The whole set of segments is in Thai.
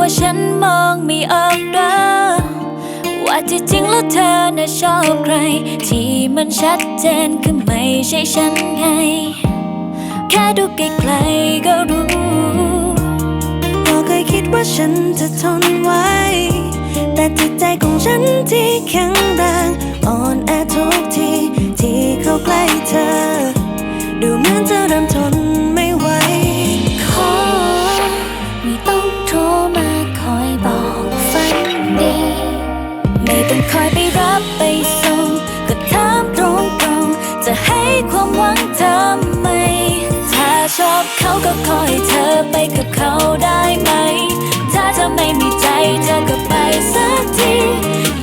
ว่าฉันมองไม่ออกหรอว่าที่จริงแล้วเธอน่ะชอบใคร ที่มันชัดเจนคือไม่ใช่ฉันไง แค่ดูไกลๆก็รู้ก็เคยคิดว่าฉันจะทนไว้ แต่จิตใจของฉันที่แข็งแรงอ่อนแอทุกทีที่เข้าใกล้เธอ ดูเหมือนจะเริ่ทน คอยไปรับไปส่งก็ถามตรงๆ จะให้ความหวังทำไม ถ้าชอบเขาก็คอยเธอไปกับเขาได้ไหม ถ้าเธอไม่มีใจเธอก็ไปสักที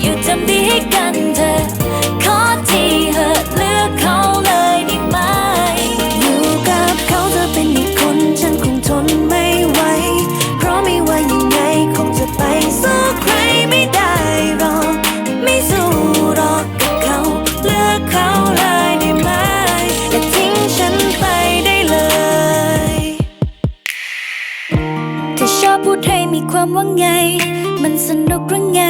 อยู่ทำดีให้กัน มีความว่างไง มันสนุกหรือไง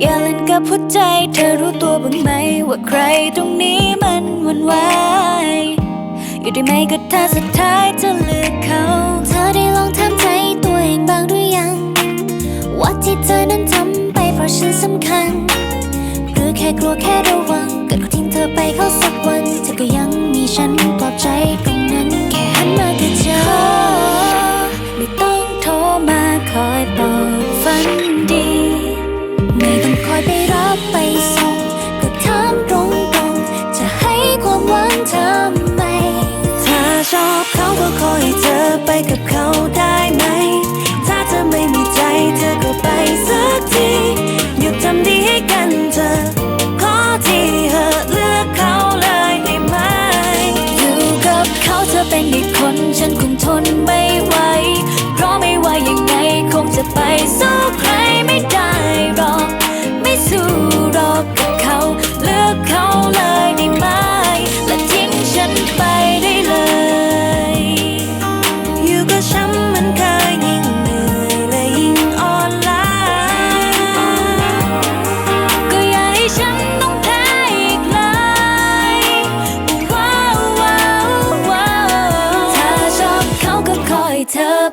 อย่าเล่นกับหัวใจ เธอรู้ตัวบ้างไหม ว่าใครตรงนี้มันหวันไหวอยู่ได้ไหมก็ถ้าสุดท้ายจะเลือกเขา เธอได้ลองถามใจตัวเองบ้างหรือยัง ว่าที่เธอนั้นทำไปเพราะฉันสำคัญ หรือแค่กลัวแค่ระวังเกิดเขาทิ้งเธอไปเขาสักวัน เธอก็ยังมีฉันปลอบใจตรงนั้นแค่หันมาเธอ กับเขาได้ไหม ถ้าเธอไม่มีใจเธอก็ไปสักที หยุดทำดีให้กันเธอขอ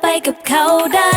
ไปกับเขาได้